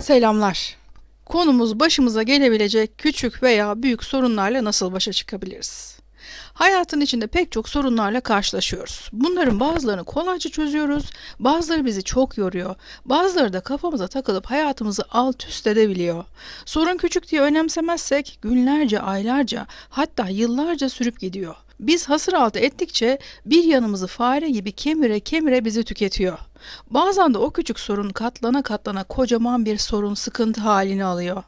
Selamlar. Konumuz başımıza gelebilecek küçük veya büyük sorunlarla nasıl başa çıkabiliriz? Hayatın içinde pek çok sorunlarla karşılaşıyoruz. Bunların bazılarını kolayca çözüyoruz, bazıları bizi çok yoruyor, bazıları da kafamıza takılıp hayatımızı alt üst edebiliyor. Sorun küçük diye önemsemezsek günlerce, aylarca, hatta yıllarca sürüp gidiyor. Biz hasır altı ettikçe bir yanımızı fare gibi kemire kemire bizi tüketiyor. Bazen de o küçük sorun katlana katlana kocaman bir sorun sıkıntı halini alıyor.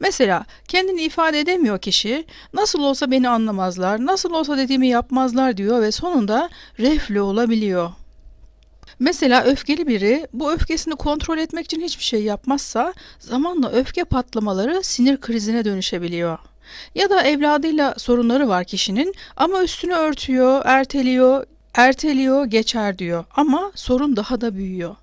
Mesela kendini ifade edemiyor kişi, nasıl olsa beni anlamazlar, nasıl olsa dediğimi yapmazlar diyor ve sonunda reflü olabiliyor. Mesela öfkeli biri bu öfkesini kontrol etmek için hiçbir şey yapmazsa zamanla öfke patlamaları sinir krizine dönüşebiliyor. Ya da evladıyla sorunları var kişinin ama üstünü örtüyor, erteliyor, erteliyor, geçer diyor ama sorun daha da büyüyor.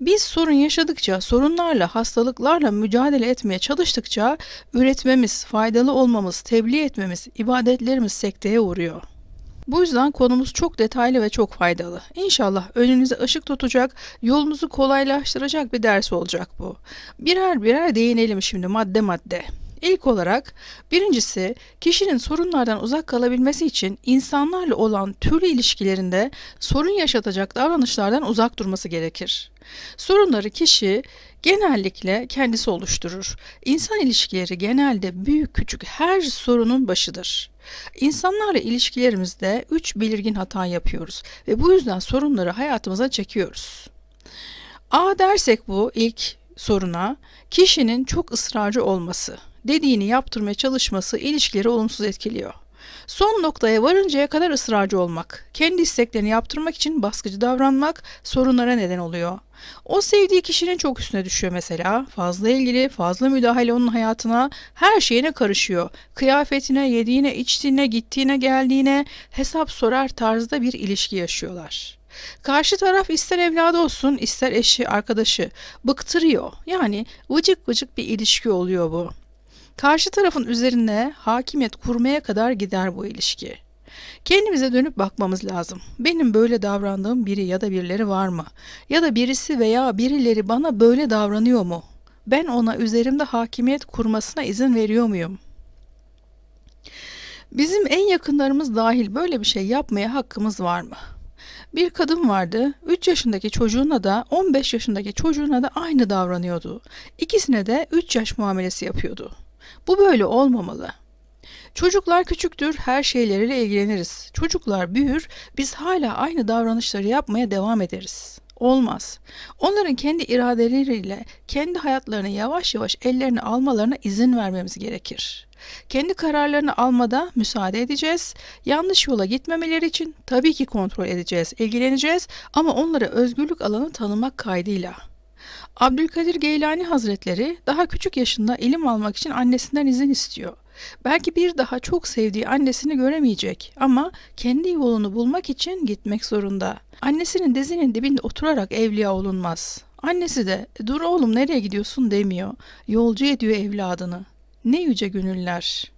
Biz sorun yaşadıkça, sorunlarla, hastalıklarla mücadele etmeye çalıştıkça üretmemiz, faydalı olmamız, tebliğ etmemiz, ibadetlerimiz sekteye uğruyor. Bu yüzden konumuz çok detaylı ve çok faydalı. İnşallah önünüze ışık tutacak, yolunuzu kolaylaştıracak bir ders olacak bu. Birer birer değinelim şimdi madde madde. İlk olarak birincisi kişinin sorunlardan uzak kalabilmesi için insanlarla olan türlü ilişkilerinde sorun yaşatacak davranışlardan uzak durması gerekir. Sorunları kişi genellikle kendisi oluşturur. İnsan ilişkileri genelde büyük küçük her sorunun başıdır. İnsanlarla ilişkilerimizde üç belirgin hata yapıyoruz ve bu yüzden sorunları hayatımıza çekiyoruz. A dersek bu ilk soruna kişinin çok ısrarcı olması, dediğini yaptırmaya çalışması ilişkileri olumsuz etkiliyor. Son noktaya varıncaya kadar ısrarcı olmak, kendi isteklerini yaptırmak için baskıcı davranmak sorunlara neden oluyor. O sevdiği kişinin çok üstüne düşüyor mesela. Fazla ilgili, fazla müdahale onun hayatına, her şeyine karışıyor. Kıyafetine, yediğine, içtiğine, gittiğine, geldiğine hesap sorar tarzda bir ilişki yaşıyorlar. Karşı taraf ister evladı olsun, ister eşi, arkadaşı bıktırıyor. Yani vıcık vıcık bir ilişki oluyor bu. Karşı tarafın üzerine hakimiyet kurmaya kadar gider bu ilişki. Kendimize dönüp bakmamız lazım. Benim böyle davrandığım biri ya da birileri var mı? Ya da birisi veya birileri bana böyle davranıyor mu? Ben ona üzerimde hakimiyet kurmasına izin veriyor muyum? Bizim en yakınlarımız dahil böyle bir şey yapmaya hakkımız var mı? Bir kadın vardı. 3 yaşındaki çocuğuna da 15 yaşındaki çocuğuna da aynı davranıyordu. İkisine de 3 yaş muamelesi yapıyordu. Bu böyle olmamalı. Çocuklar küçüktür, her şeyleriyle ilgileniriz. Çocuklar büyür, biz hala aynı davranışları yapmaya devam ederiz. Olmaz. Onların kendi iradeleriyle kendi hayatlarını yavaş yavaş ellerine almalarına izin vermemiz gerekir. Kendi kararlarını almada müsaade edeceğiz. Yanlış yola gitmemeleri için tabii ki kontrol edeceğiz, ilgileneceğiz ama onlara özgürlük alanı tanımak kaydıyla. Abdülkadir Geylani Hazretleri daha küçük yaşında ilim almak için annesinden izin istiyor. Belki bir daha çok sevdiği annesini göremeyecek ama kendi yolunu bulmak için gitmek zorunda. Annesinin dizinin dibinde oturarak evliya olunmaz. Annesi de dur oğlum nereye gidiyorsun demiyor. Yolcu ediyor evladını. Ne yüce gönüller.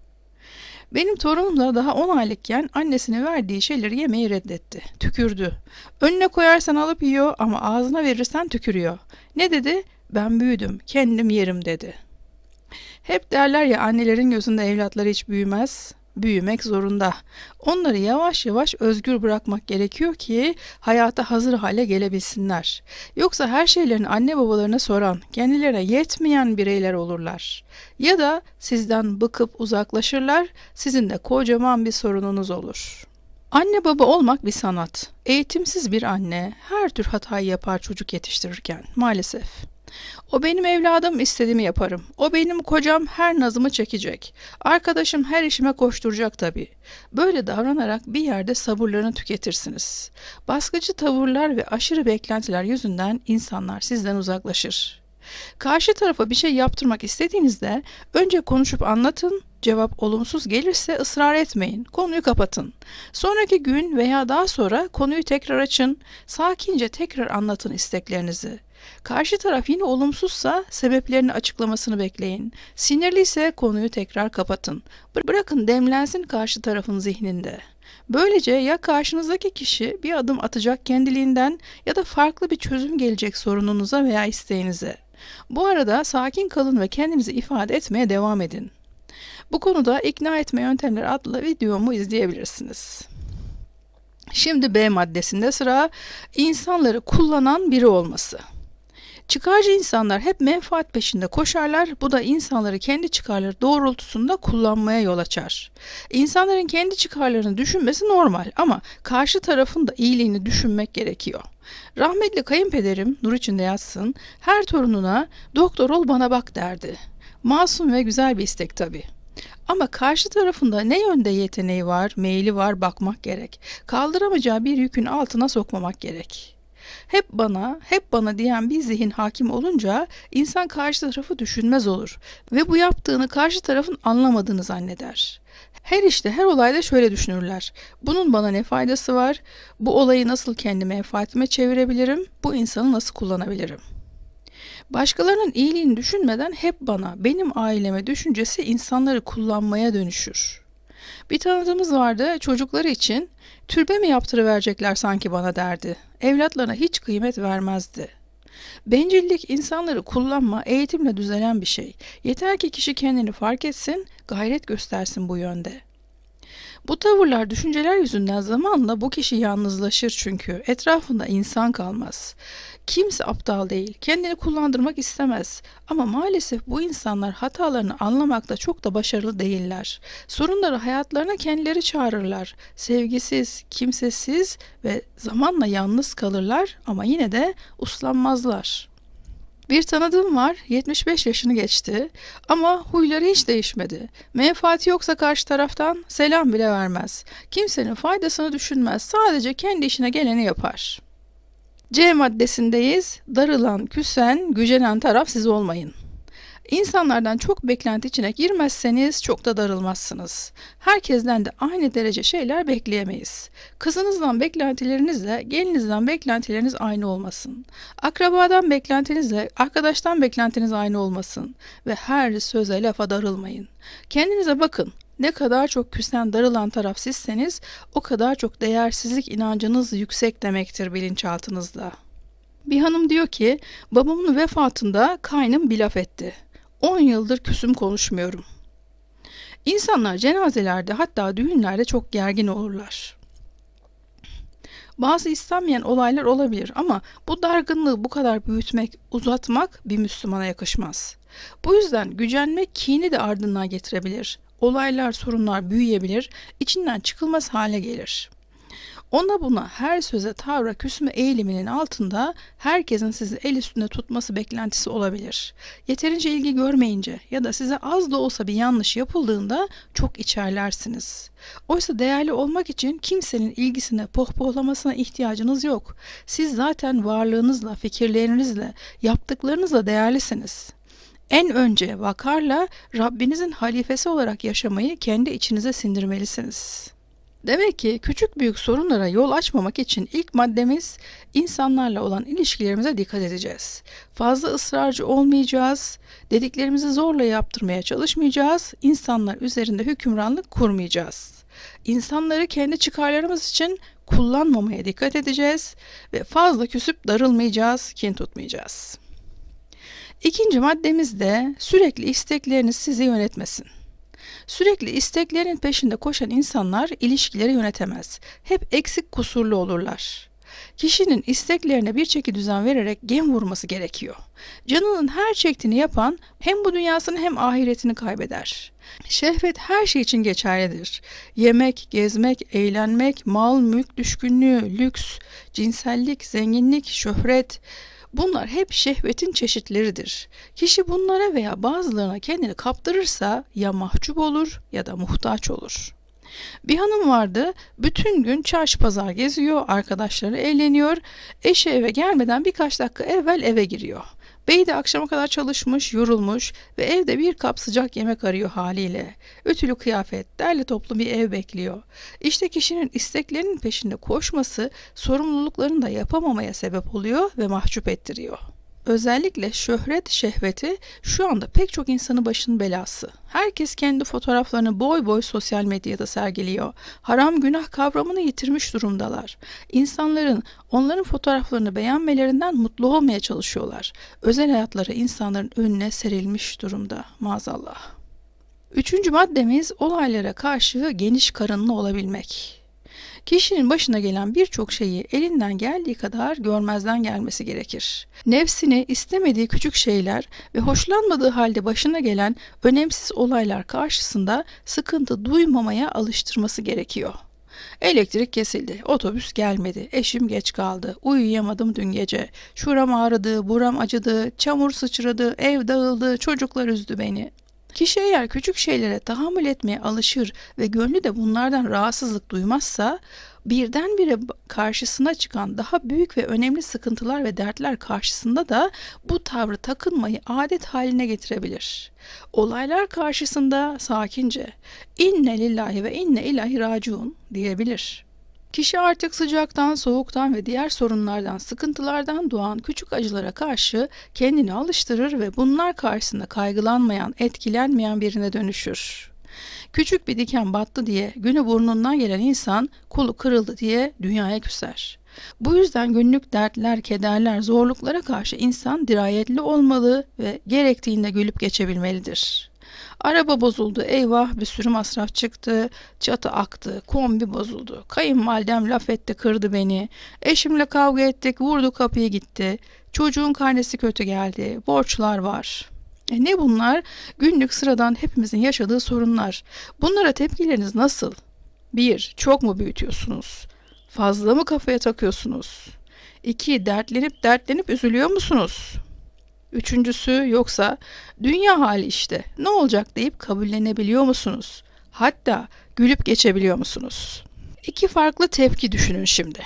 Benim torunum da daha 10 aylıkken annesine verdiği şeyleri yemeyi reddetti. Tükürdü. Önüne koyarsan alıp yiyor ama ağzına verirsen tükürüyor. Ne dedi? Ben büyüdüm, kendim yerim dedi. Hep derler ya annelerin gözünde evlatları hiç büyümez. Büyümek zorunda. Onları yavaş yavaş özgür bırakmak gerekiyor ki hayata hazır hale gelebilsinler. Yoksa her şeylerini anne babalarına soran, kendilerine yetmeyen bireyler olurlar. Ya da sizden bıkıp uzaklaşırlar, sizin de kocaman bir sorununuz olur. Anne baba olmak bir sanat. Eğitimsiz bir anne her tür hatayı yapar çocuk yetiştirirken maalesef. O benim evladım istediğimi yaparım. O benim kocam her nazımı çekecek. Arkadaşım her işime koşturacak tabii. Böyle davranarak bir yerde sabırlarını tüketirsiniz. Baskıcı tavırlar ve aşırı beklentiler yüzünden insanlar sizden uzaklaşır. Karşı tarafa bir şey yaptırmak istediğinizde önce konuşup anlatın, cevap olumsuz gelirse ısrar etmeyin, konuyu kapatın. Sonraki gün veya daha sonra konuyu tekrar açın, sakince tekrar anlatın isteklerinizi. Karşı taraf yine olumsuzsa sebeplerini açıklamasını bekleyin. Sinirliyse konuyu tekrar kapatın. Bırakın demlensin karşı tarafın zihninde. Böylece ya karşınızdaki kişi bir adım atacak kendiliğinden ya da farklı bir çözüm gelecek sorununuza veya isteğinize. Bu arada sakin kalın ve kendinizi ifade etmeye devam edin. Bu konuda ikna etme yöntemleri adlı videomu izleyebilirsiniz. Şimdi B maddesinde sıra insanları kullanan biri olması. Çıkarcı insanlar hep menfaat peşinde koşarlar. Bu da insanları kendi çıkarları doğrultusunda kullanmaya yol açar. İnsanların kendi çıkarlarını düşünmesi normal ama karşı tarafın da iyiliğini düşünmek gerekiyor. Rahmetli kayınpederim nur içinde yatsın her torununa doktor ol bana bak derdi. Masum ve güzel bir istek tabii. Ama karşı tarafında ne yönde yeteneği var, meyli var bakmak gerek. Kaldıramayacağı bir yükün altına sokmamak gerek. Hep bana, hep bana diyen bir zihin hakim olunca insan karşı tarafı düşünmez olur ve bu yaptığını karşı tarafın anlamadığını zanneder. Her işte, her olayda şöyle düşünürler. Bunun bana ne faydası var? Bu olayı nasıl kendi menfaatime çevirebilirim? Bu insanı nasıl kullanabilirim? Başkalarının iyiliğini düşünmeden hep bana, benim aileme düşüncesi insanları kullanmaya dönüşür. Bir tanıdığımız vardı çocukları için türbe mi yaptırıverecekler sanki bana derdi. Evlatlarına hiç kıymet vermezdi. Bencillik insanları kullanma eğitimle düzelen bir şey. Yeter ki kişi kendini fark etsin, gayret göstersin bu yönde. Bu tavırlar, düşünceler yüzünden zamanla bu kişi yalnızlaşır çünkü etrafında insan kalmaz. Kimse aptal değil, kendini kullandırmak istemez. Ama maalesef bu insanlar hatalarını anlamakta çok da başarılı değiller. Sorunları hayatlarına kendileri çağırırlar. Sevgisiz, kimsesiz ve zamanla yalnız kalırlar ama yine de uslanmazlar. Bir tanıdığım var, 75 yaşını geçti ama huyları hiç değişmedi. Menfaati yoksa karşı taraftan selam bile vermez. Kimsenin faydasını düşünmez, sadece kendi işine geleni yapar. C maddesindeyiz. Darılan, küsen, gücenen taraf siz olmayın. İnsanlardan çok beklenti içine girmezseniz çok da darılmazsınız. Herkesten de aynı derece şeyler bekleyemeyiz. Kızınızdan beklentilerinizle gelinizden beklentileriniz aynı olmasın. Akrabadan beklentinizle arkadaştan beklentiniz aynı olmasın. Ve her söze lafa darılmayın. Kendinize bakın. Ne kadar çok küsen darılan taraf sizseniz o kadar çok değersizlik inancınız yüksek demektir bilinçaltınızda. Bir hanım diyor ki babamın vefatında kaynım bir laf etti. 10 yıldır küsüm konuşmuyorum. İnsanlar cenazelerde hatta düğünlerde çok gergin olurlar. Bazı istenmeyen olaylar olabilir ama bu dargınlığı bu kadar büyütmek, uzatmak bir Müslümana yakışmaz. Bu yüzden gücenmek kini de ardından getirebilir. Olaylar, sorunlar büyüyebilir, içinden çıkılmaz hale gelir. Ona buna her söze tavra küsme eğiliminin altında herkesin sizi el üstünde tutması beklentisi olabilir. Yeterince ilgi görmeyince ya da size az da olsa bir yanlış yapıldığında çok içerlersiniz. Oysa değerli olmak için kimsenin ilgisine, pohpohlamasına ihtiyacınız yok. Siz zaten varlığınızla, fikirlerinizle, yaptıklarınızla değerlisiniz. En önce vakarla Rabbinizin halifesi olarak yaşamayı kendi içinize sindirmelisiniz.'' Demek ki küçük büyük sorunlara yol açmamak için ilk maddemiz insanlarla olan ilişkilerimize dikkat edeceğiz. Fazla ısrarcı olmayacağız, dediklerimizi zorla yaptırmaya çalışmayacağız, insanlar üzerinde hükümranlık kurmayacağız. İnsanları kendi çıkarlarımız için kullanmamaya dikkat edeceğiz ve fazla küsüp darılmayacağız, kin tutmayacağız. İkinci maddemiz de sürekli istekleriniz sizi yönetmesin. Sürekli isteklerin peşinde koşan insanlar ilişkileri yönetemez. Hep eksik kusurlu olurlar. Kişinin isteklerine bir çeki düzen vererek gem vurması gerekiyor. Canının her çektiğini yapan hem bu dünyasını hem ahiretini kaybeder. Şehvet her şey için geçerlidir. Yemek, gezmek, eğlenmek, mal, mülk düşkünlüğü, lüks, cinsellik, zenginlik, şöhret, Bunlar hep şehvetin çeşitleridir. Kişi bunlara veya bazılarına kendini kaptırırsa ya mahcup olur ya da muhtaç olur. Bir hanım vardı, bütün gün çarşı pazar geziyor, arkadaşları eğleniyor, eşi eve gelmeden birkaç dakika evvel eve giriyor. Bey de akşama kadar çalışmış, yorulmuş ve evde bir kap sıcak yemek arıyor haliyle. Ütülü kıyafet, derli toplu bir ev bekliyor. İşte kişinin isteklerinin peşinde koşması sorumluluklarını da yapamamaya sebep oluyor ve mahcup ettiriyor. Özellikle şöhret şehveti şu anda pek çok insanın başının belası. Herkes kendi fotoğraflarını boy boy sosyal medyada sergiliyor. Haram günah kavramını yitirmiş durumdalar. İnsanların onların fotoğraflarını beğenmelerinden mutlu olmaya çalışıyorlar. Özel hayatları insanların önüne serilmiş durumda maazallah. Üçüncü maddemiz olaylara karşı geniş karınlı olabilmek. Kişinin başına gelen birçok şeyi elinden geldiği kadar görmezden gelmesi gerekir. Nefsini istemediği küçük şeyler ve hoşlanmadığı halde başına gelen önemsiz olaylar karşısında sıkıntı duymamaya alıştırması gerekiyor. Elektrik kesildi, otobüs gelmedi, eşim geç kaldı, uyuyamadım dün gece, şuram ağrıdı, buram acıdı, çamur sıçradı, ev dağıldı, çocuklar üzdü beni. Kişi eğer küçük şeylere tahammül etmeye alışır ve gönlü de bunlardan rahatsızlık duymazsa birdenbire karşısına çıkan daha büyük ve önemli sıkıntılar ve dertler karşısında da bu tavrı takınmayı adet haline getirebilir. Olaylar karşısında sakince inne lillahi ve inne ilahi raciun diyebilir. Kişi artık sıcaktan, soğuktan ve diğer sorunlardan, sıkıntılardan doğan küçük acılara karşı kendini alıştırır ve bunlar karşısında kaygılanmayan, etkilenmeyen birine dönüşür. Küçük bir diken battı diye günü burnundan gelen insan kolu kırıldı diye dünyaya küser. Bu yüzden günlük dertler, kederler, zorluklara karşı insan dirayetli olmalı ve gerektiğinde gülüp geçebilmelidir. Araba bozuldu. Eyvah bir sürü masraf çıktı. Çatı aktı. Kombi bozuldu. Kayınvalidem laf etti kırdı beni. Eşimle kavga ettik. Vurdu kapıyı gitti. Çocuğun karnesi kötü geldi. Borçlar var. E ne bunlar? Günlük sıradan hepimizin yaşadığı sorunlar. Bunlara tepkileriniz nasıl? 1. Çok mu büyütüyorsunuz? Fazla mı kafaya takıyorsunuz? 2. Dertlenip dertlenip üzülüyor musunuz? Üçüncüsü yoksa dünya hali işte ne olacak deyip kabullenebiliyor musunuz? Hatta gülüp geçebiliyor musunuz? İki farklı tepki düşünün şimdi.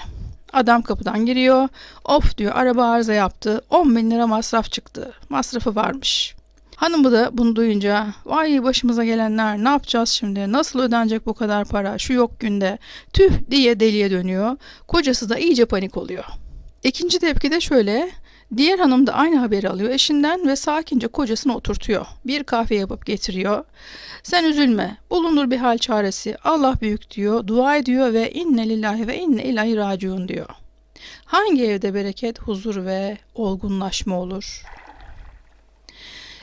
Adam kapıdan giriyor. Of diyor araba arıza yaptı. 10 bin lira masraf çıktı. Masrafı varmış. Hanımı da bunu duyunca vay başımıza gelenler ne yapacağız şimdi nasıl ödenecek bu kadar para şu yok günde tüh diye deliye dönüyor. Kocası da iyice panik oluyor. İkinci tepki de şöyle Diğer hanım da aynı haberi alıyor eşinden ve sakince kocasını oturtuyor. Bir kahve yapıp getiriyor. Sen üzülme, bulunur bir hal çaresi. Allah büyük diyor, dua ediyor ve inne lillahi ve inne ilahi raciun diyor. Hangi evde bereket, huzur ve olgunlaşma olur?''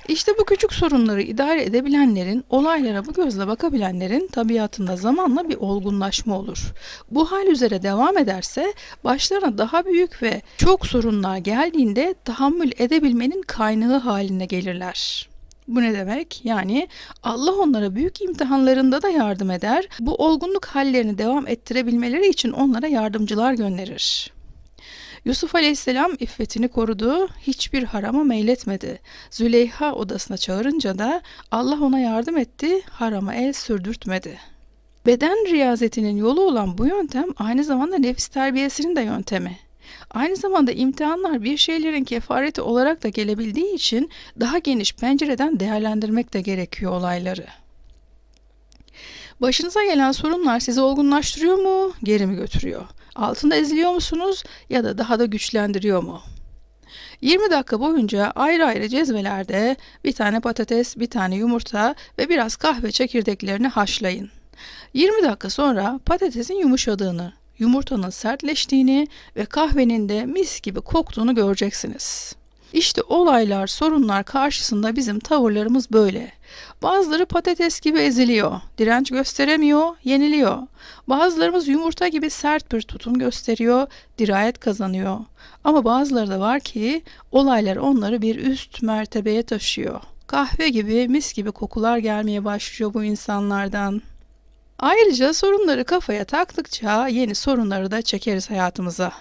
İşte bu küçük sorunları idare edebilenlerin, olaylara bu gözle bakabilenlerin tabiatında zamanla bir olgunlaşma olur. Bu hal üzere devam ederse başlarına daha büyük ve çok sorunlar geldiğinde tahammül edebilmenin kaynağı haline gelirler. Bu ne demek? Yani Allah onlara büyük imtihanlarında da yardım eder. Bu olgunluk hallerini devam ettirebilmeleri için onlara yardımcılar gönderir. Yusuf Aleyhisselam iffetini korudu, hiçbir harama meyletmedi. Züleyha odasına çağırınca da Allah ona yardım etti, harama el sürdürtmedi. Beden riyazetinin yolu olan bu yöntem aynı zamanda nefis terbiyesinin de yöntemi. Aynı zamanda imtihanlar bir şeylerin kefareti olarak da gelebildiği için daha geniş pencereden değerlendirmek de gerekiyor olayları. Başınıza gelen sorunlar sizi olgunlaştırıyor mu, geri mi götürüyor? Altında eziliyor musunuz ya da daha da güçlendiriyor mu? 20 dakika boyunca ayrı ayrı cezvelerde bir tane patates, bir tane yumurta ve biraz kahve çekirdeklerini haşlayın. 20 dakika sonra patatesin yumuşadığını, yumurtanın sertleştiğini ve kahvenin de mis gibi koktuğunu göreceksiniz. İşte olaylar, sorunlar karşısında bizim tavırlarımız böyle. Bazıları patates gibi eziliyor, direnç gösteremiyor, yeniliyor. Bazılarımız yumurta gibi sert bir tutum gösteriyor, dirayet kazanıyor. Ama bazıları da var ki olaylar onları bir üst mertebeye taşıyor. Kahve gibi, mis gibi kokular gelmeye başlıyor bu insanlardan. Ayrıca sorunları kafaya taktıkça yeni sorunları da çekeriz hayatımıza.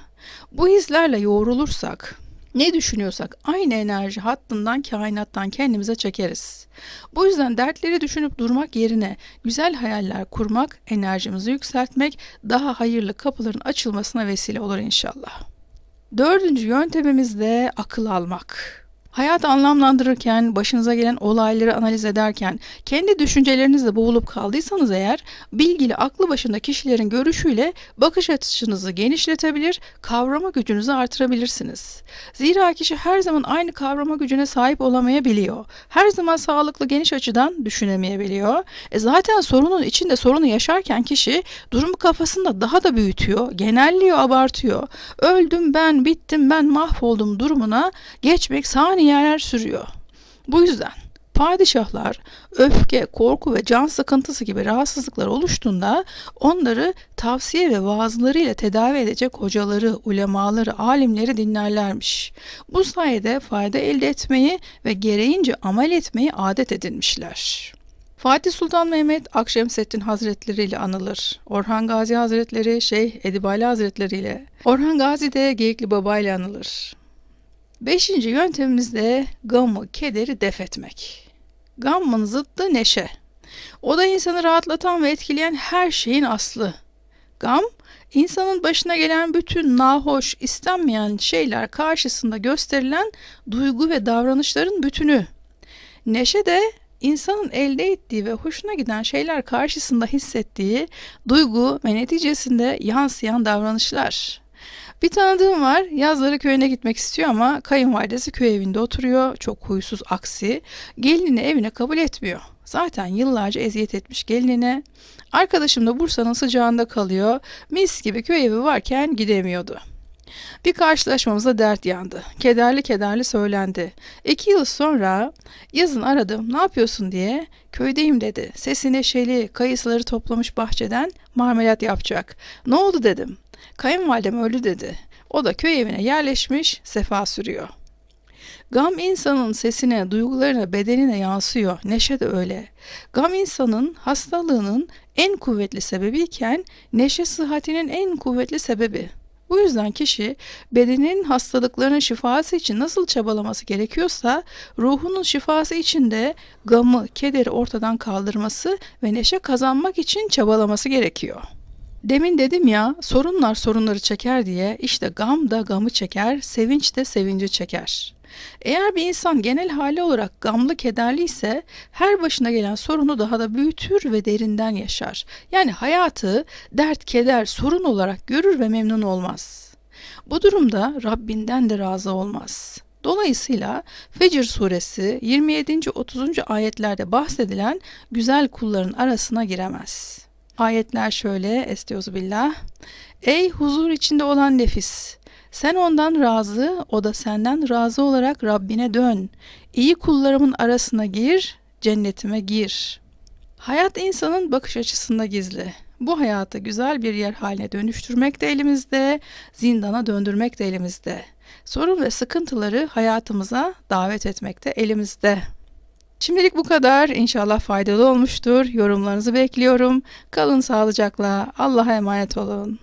Bu hislerle yoğrulursak, ne düşünüyorsak aynı enerji hattından kainattan kendimize çekeriz. Bu yüzden dertleri düşünüp durmak yerine güzel hayaller kurmak, enerjimizi yükseltmek daha hayırlı kapıların açılmasına vesile olur inşallah. Dördüncü yöntemimiz de akıl almak. Hayatı anlamlandırırken, başınıza gelen olayları analiz ederken, kendi düşüncelerinizle boğulup kaldıysanız eğer, bilgili aklı başında kişilerin görüşüyle bakış açınızı genişletebilir, kavrama gücünüzü artırabilirsiniz. Zira kişi her zaman aynı kavrama gücüne sahip olamayabiliyor. Her zaman sağlıklı geniş açıdan düşünemeyebiliyor. E zaten sorunun içinde sorunu yaşarken kişi durumu kafasında daha da büyütüyor, genelliyor, abartıyor. Öldüm ben, bittim ben, mahvoldum durumuna geçmek saniyeler sürüyor. Bu yüzden padişahlar öfke, korku ve can sıkıntısı gibi rahatsızlıklar oluştuğunda onları tavsiye ve vaazlarıyla tedavi edecek hocaları, ulemaları, alimleri dinlerlermiş. Bu sayede fayda elde etmeyi ve gereğince amel etmeyi adet edinmişler. Fatih Sultan Mehmet Akşemseddin Hazretleri ile anılır. Orhan Gazi Hazretleri Şeyh Edibali Hazretleri ile. Orhan Gazi de Geyikli Baba ile anılır. Beşinci yöntemimiz de gamı, kederi def etmek. Gammın zıttı neşe. O da insanı rahatlatan ve etkileyen her şeyin aslı. Gam, insanın başına gelen bütün nahoş, istenmeyen şeyler karşısında gösterilen duygu ve davranışların bütünü. Neşe de insanın elde ettiği ve hoşuna giden şeyler karşısında hissettiği duygu ve neticesinde yansıyan davranışlar. Bir tanıdığım var yazları köyüne gitmek istiyor ama kayınvalidesi köy evinde oturuyor. Çok huysuz aksi. Gelinini evine kabul etmiyor. Zaten yıllarca eziyet etmiş gelinine. Arkadaşım da Bursa'nın sıcağında kalıyor. Mis gibi köy evi varken gidemiyordu. Bir karşılaşmamıza dert yandı. Kederli kederli söylendi. İki yıl sonra yazın aradım ne yapıyorsun diye köydeyim dedi. Sesi neşeli kayısıları toplamış bahçeden marmelat yapacak. Ne oldu dedim. Kayınvalidem öldü dedi. O da köy evine yerleşmiş sefa sürüyor. Gam insanın sesine, duygularına, bedenine yansıyor. Neşe de öyle. Gam insanın hastalığının en kuvvetli sebebiyken neşe sıhhatinin en kuvvetli sebebi. Bu yüzden kişi bedeninin hastalıklarının şifası için nasıl çabalaması gerekiyorsa ruhunun şifası için de gamı, kederi ortadan kaldırması ve neşe kazanmak için çabalaması gerekiyor. Demin dedim ya sorunlar sorunları çeker diye işte gam da gamı çeker, sevinç de sevinci çeker. Eğer bir insan genel hali olarak gamlı kederli ise her başına gelen sorunu daha da büyütür ve derinden yaşar. Yani hayatı dert, keder, sorun olarak görür ve memnun olmaz. Bu durumda Rabbinden de razı olmaz. Dolayısıyla Fecr suresi 27. 30. ayetlerde bahsedilen güzel kulların arasına giremez. Ayetler şöyle, estiozu billah. Ey huzur içinde olan nefis! Sen ondan razı, o da senden razı olarak Rabbine dön. İyi kullarımın arasına gir, cennetime gir. Hayat insanın bakış açısında gizli. Bu hayatı güzel bir yer haline dönüştürmek de elimizde, zindana döndürmek de elimizde. Sorun ve sıkıntıları hayatımıza davet etmek de elimizde. Şimdilik bu kadar. İnşallah faydalı olmuştur. Yorumlarınızı bekliyorum. Kalın sağlıcakla. Allah'a emanet olun.